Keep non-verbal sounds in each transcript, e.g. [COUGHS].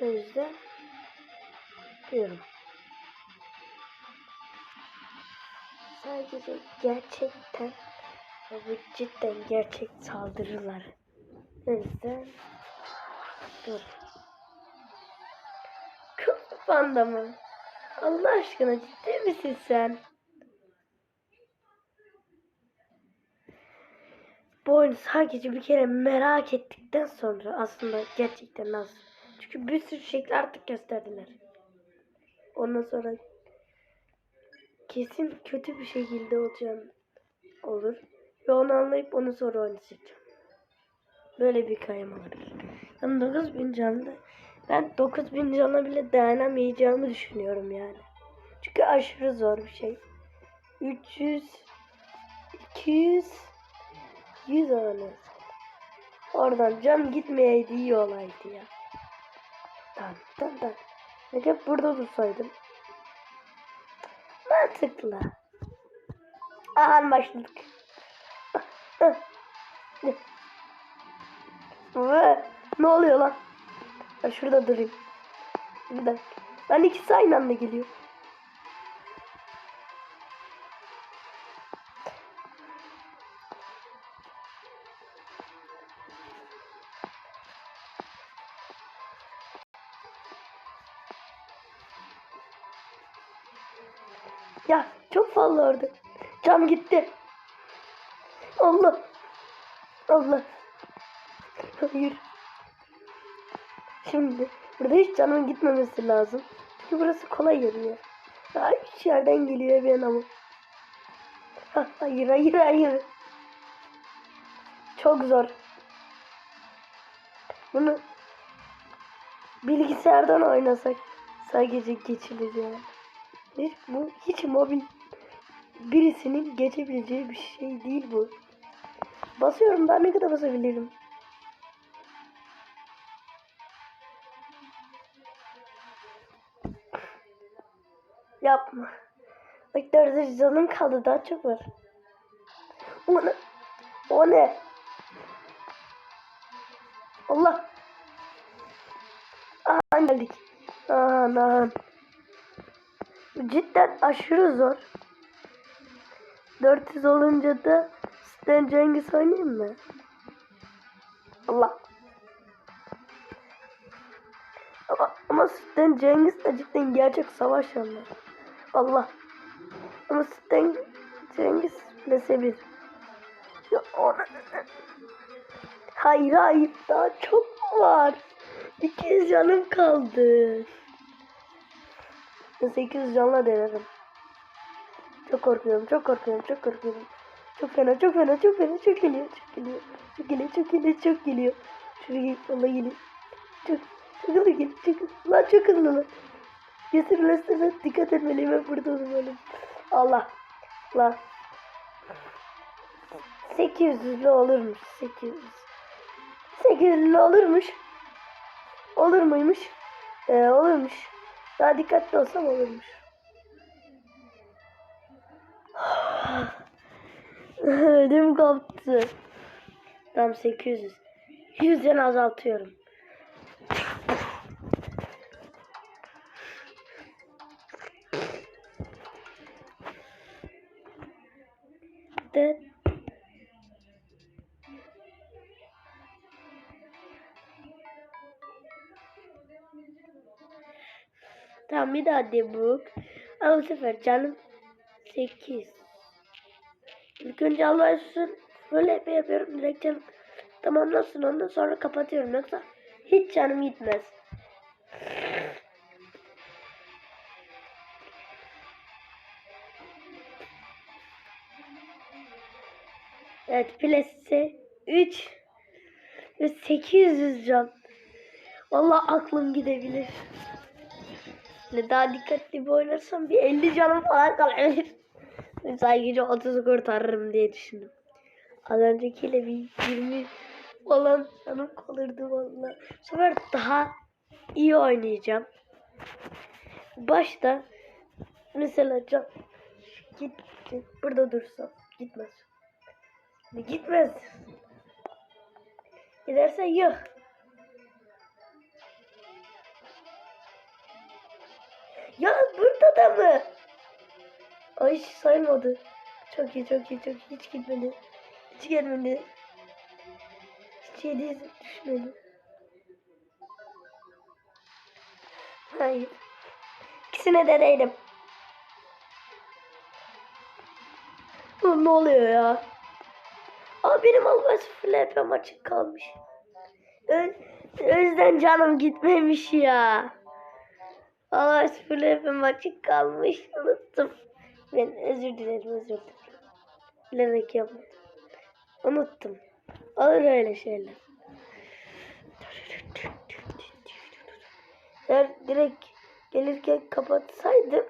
Yüzden diyorum. Sadece gerçekten bu cidden gerçek saldırılar. Yüzden dur. Kafanda mı? Allah aşkına ciddi misin sen? Bu oyunu sadece bir kere merak ettikten sonra aslında gerçekten nasıl? Çünkü bir sürü şekli artık gösterdiler. Ondan sonra kesin kötü bir şekilde olacağını olur. Ve onu anlayıp onu sonra oynayacağım. Böyle bir hikayem olabilir. Yani 9000 canlı. Ben 9000 cana bile dayanamayacağımı düşünüyorum yani. Çünkü aşırı zor bir şey. 300 200 100 oranı. Oradan can gitmeyeydi iyi olaydı ya. Tamam tamam. Ne hep burada dursaydım. Mantıklı. Aha başladık. Ne oluyor lan? Ben şurada durayım. Dakika. Lan ikisi aynı anda geliyor. Orada. Cam gitti. Allah. Allah. Hayır. Şimdi burada hiç canımın gitmemesi lazım. Çünkü burası kolay yarıyor. Ya hiç yerden geliyor bir ama. Ha, hayır hayır hayır. Çok zor. Bunu bilgisayardan oynasak sadece geçilir yani. Hiç, bu hiç mobil birisinin geçebileceği bir şey değil bu. Basıyorum daha ne kadar basabilirim? Yapma. Bak dört canım kaldı daha çok var. O ne? O ne? Allah. Aha geldik. Anam. Cidden aşırı zor. 400 olunca da Stan Cengiz oynayayım mı? Allah. Ama, ama Stan Cengiz de cidden gerçek savaş yanlar. Allah. Ama Stan Cengiz bir. Ya ona... Hayır hayır daha çok var. 200 canım kaldı. 800 canla denerim. Çok korkuyorum, çok korkuyorum, çok korkuyorum. Çok fena, çok fena, çok fena, çok geliyor, çok geliyor. Çok geliyor, çok geliyor, çok geliyor. Şuraya gel, valla geliyor. Çok, çok hızlı geliyor, çok. Lan çok hızlı lan. Yasir Lester'e dikkat etmeliyim, ben burada olmalıyım. Allah. Lan. 800'lü olurmuş, 800. 800'lü olurmuş. Olur muymuş? Ee, olurmuş. Daha dikkatli olsam olurmuş. [LAUGHS] Ödüm koptu. Tam 800. 100'den azaltıyorum. De Tamam bir daha debug. Ama bu sefer canım 8. İlk önce Allah olsun böyle hep yapıyorum direkt canım tamamlasın ondan sonra kapatıyorum yoksa hiç canım gitmez. Evet plase 3 ve 800 can. Vallahi aklım gidebilir. Ne daha dikkatli bir oynarsam bir 50 canım falan kalabilir. Sadece 30'u kurtarırım diye düşündüm. Az öncekiyle bir 20 falan canım kalırdı valla. Bu sefer daha iyi oynayacağım. Başta mesela can git, git burada dursa gitmez. Gitmez. Giderse yok. Ya burada da mı? Ay hiç saymadı. Çok iyi çok iyi çok iyi. Hiç gitmedi. Hiç gelmedi. Hiç yedi düşmedi. Hayır. İkisine de değdim. Oğlum ne oluyor ya? Aa benim alma sıfır LP'm açık kalmış. Ö o yüzden canım gitmemiş ya. Alma sıfır LP'm açık kalmış. Unuttum. Ben özür dilerim özür dilerim. Bilerek yapmadım. Unuttum. Olur öyle şeyler. Eğer direkt gelirken kapatsaydım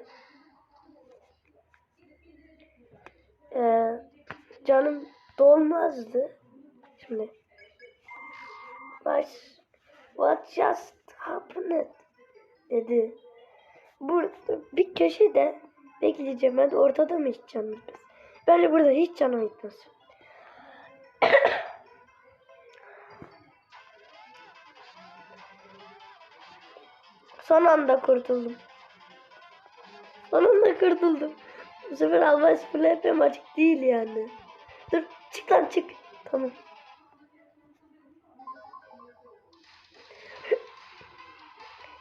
eee, canım dolmazdı. Şimdi Baş, what just happened dedi. Burada bir köşede bekleyeceğim. Ben de ortada mı hiç canım gitmez? Bence burada hiç canım gitmez. [COUGHS] Son anda kurtuldum. Son anda kurtuldum. Bu sefer Alman Spor'la hep açık değil yani. Dur çık lan çık. Tamam. [COUGHS]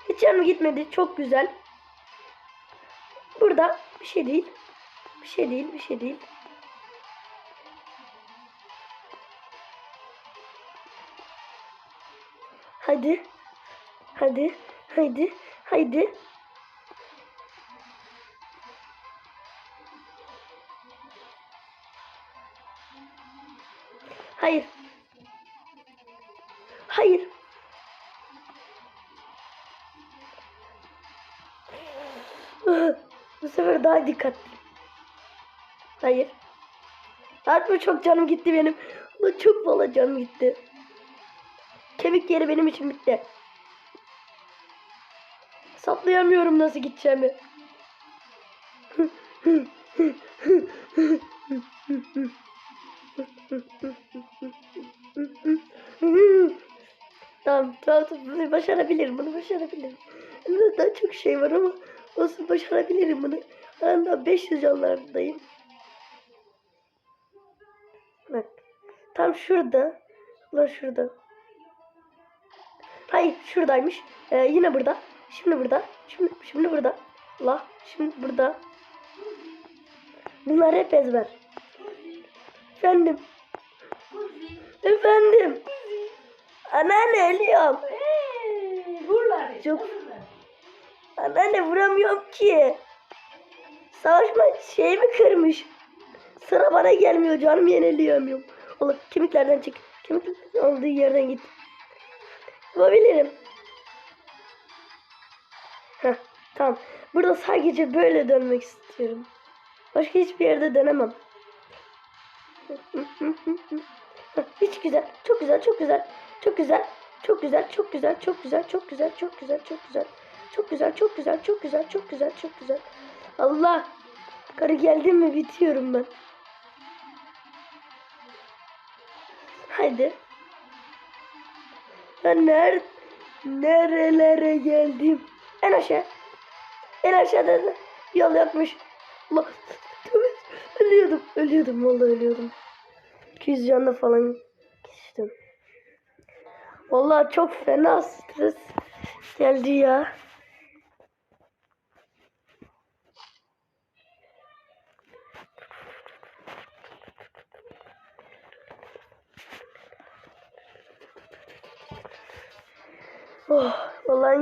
Hiç yanım gitmedi. Çok güzel. Burada bir şey değil. Bir şey değil, bir şey değil. Hadi. Hadi. Haydi. Haydi. Hayır. Hayır. Sefer daha dikkatli. Hayır. Artık çok canım gitti benim. Ulan çok fazla canım gitti. Kemik yeri benim için bitti. Saplayamıyorum nasıl gideceğimi. tamam, tamam, tamam. Başarabilirim, bunu başarabilirim. Daha çok şey var ama olsun başarabilirim bunu. Ben daha 500 canlardayım. Bak, tam şurada. Ulan şurada. Hayır, şuradaymış. Ee, yine burada. Şimdi burada. Şimdi şimdi burada. La şimdi burada. Bunlar hep ezber. Efendim. Efendim. Anneanne ölüyorum. Buralar. Çok. Anneanne vuramıyorum ki. Savaşma şey mi kırmış? Sıra bana gelmiyor canım yeniliyorum. Oğlum kemiklerden çık. Kemiklerden olduğu yerden git. Yapabilirim. Heh, tamam. Burada sadece böyle dönmek istiyorum. Başka hiçbir yerde dönemem. Hiç güzel. Çok güzel, çok güzel. Çok güzel. Çok güzel, çok güzel, çok güzel, çok güzel, çok güzel, çok güzel. Çok güzel. Çok güzel. Çok güzel. Çok güzel. Çok güzel. Allah. Karı geldi mi bitiyorum ben. Haydi. Ben ner nerelere geldim? En aşağı. En aşağıda da yol yapmış. Ölüyordum. Ölüyordum. Vallahi ölüyordum. 200 canla falan geçtim. Vallahi çok fena stres geldi ya.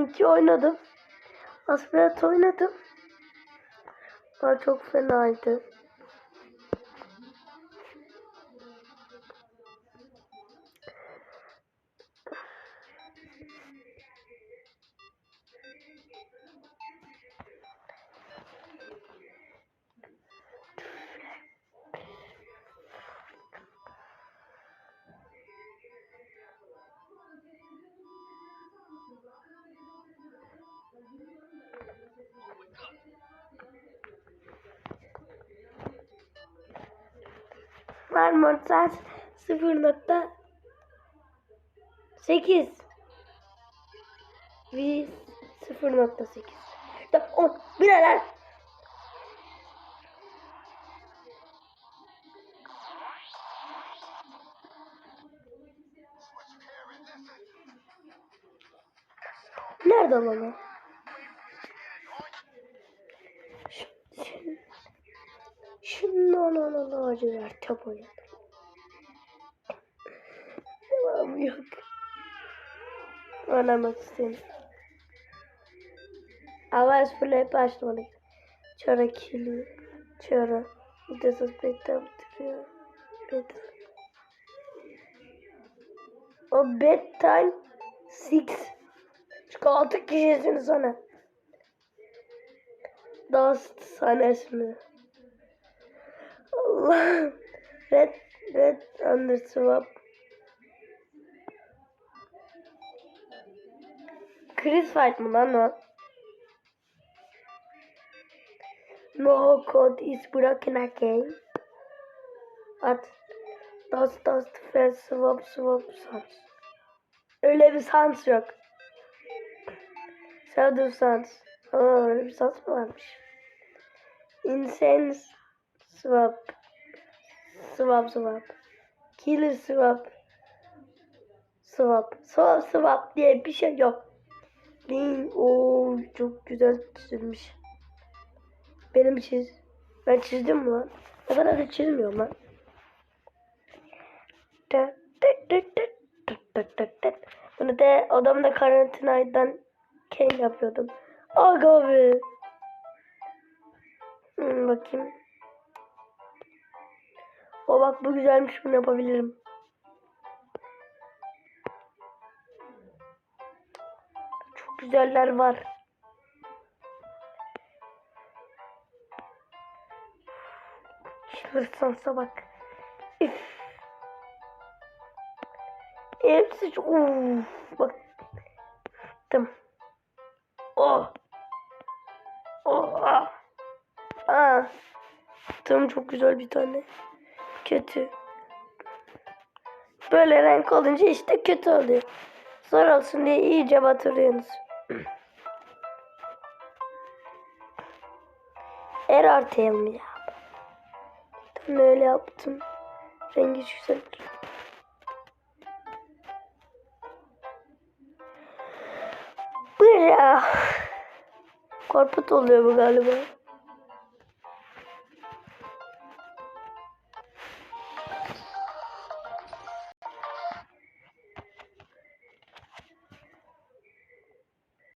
2 oynadım. Aspirat oynadım. Ama çok fenaydı. Marmorsan 0.8 V 0.8 10 birader. Nerede lan o? Şundan ona lacivert top oynadım. Devam yok. Oynamak istemiyorum. Avaz play başlamadı. Çara kili. Çara. Vidasız beta bitiriyor. Beta. O bedtime 6. Çünkü 6 kişisin sana. Dust sahnesini. Allah. [LAUGHS] Red, red under swap. Chris Fight mı lan o? No code is broken again. At. Dust dust fast swap swap sans. Öyle bir sans yok. Shadow sans. Aa öyle bir sans mı varmış? Incense swap. Swap swap. Killer swap. Swap. Swap swap diye bir şey yok. Değil. Oo çok güzel çizilmiş. Benim çiz. Ben çizdim mi lan? Ne kadar da çizmiyorum lan. Bunu da odamda karantinaydan Ken yapıyordum. Aga be. Hmm, bakayım. O bak bu güzelmiş bunu yapabilirim. Çok güzeller var. Şırsansa bak. Üf. Hepsi çok... Uf, bak. Tamam. Oh. Oh. Ah. Aa. Tamam çok güzel bir tane. Kötü. Böyle renk olunca işte kötü oluyor. Zor olsun diye iyice batırıyorsunuz. Er artıya mı ya? Ben öyle yaptım. Rengi güzel. Bıra. Korput oluyor bu galiba.